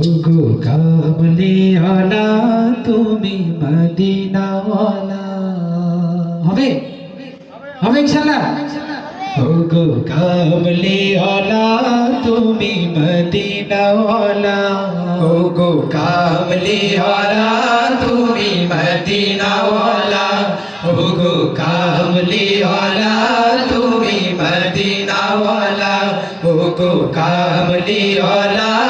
ওগো কামলিওয়ালা তুমি মদিনাওয়ালা। হবে? হবে ইনশাআল্লাহ? ওগো কামলিওয়ালা তুমি মদিনাওয়ালা। ওগো কামলিওয়ালা তুমি মদিনাওয়ালা। ওগো কামলিওয়ালা তুমি মদিনাওয়ালা। ওগো কামলিওয়ালা তুমি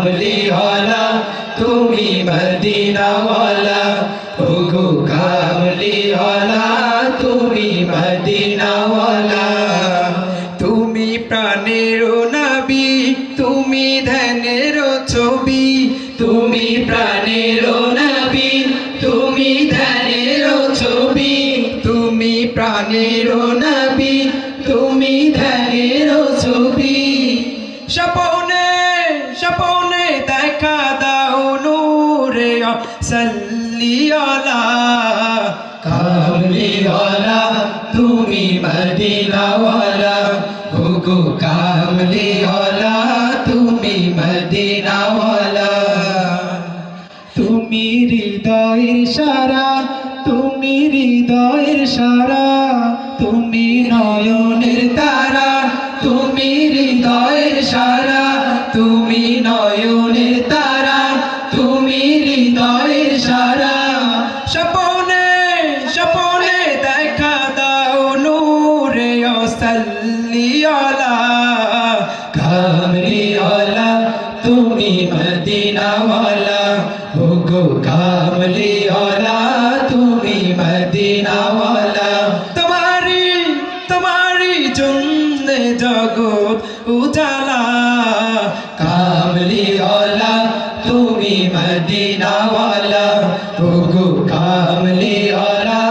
কামলিওয়ালা তুমি মদিনাওয়ালা ওগো কামলিওয়ালা তুমি মদিনাওয়ালা তুমি প্রাণের নবী তুমি ধ্যানের ছবি তুমি প্রাণের নবী তুমি ধ্যানের ছবি তুমি প্রাণের নবী তুমি ধ্যানের ছবি স্বপনে স্বপনে দেখা দাও নূরে সাল্লিয়ালা কামলিওয়ালা তুমি মদিনাওয়ালা হুগু কামলিওয়ালা তুমি মদিনাওয়ালা তুমি হৃদয়ের সারা, তুমি হৃদয়ের সারা, তুমি নয়নের তারা হৃদয়ের সারা। স্বপনে স্বপনে দেখা দাও নূরে সাল্লিয়ালা কামলিওয়ালা তুমি মদিনাওয়ালা। ওগো কামলিওয়ালা তুমি মদিনাওয়ালা। তোমারি তোমারি জন্য জগৎ উজালা। কামলিওয়ালা মদিনাওয়ালা হুকু কামলি ওরা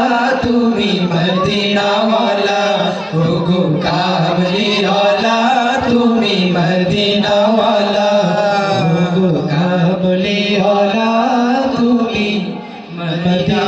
তুমি মদিনাওয়ালা হুকু কামলি ওলা তুমি মদিনাওয়ালা হুকু কামলি ওলা তুমি মদিনা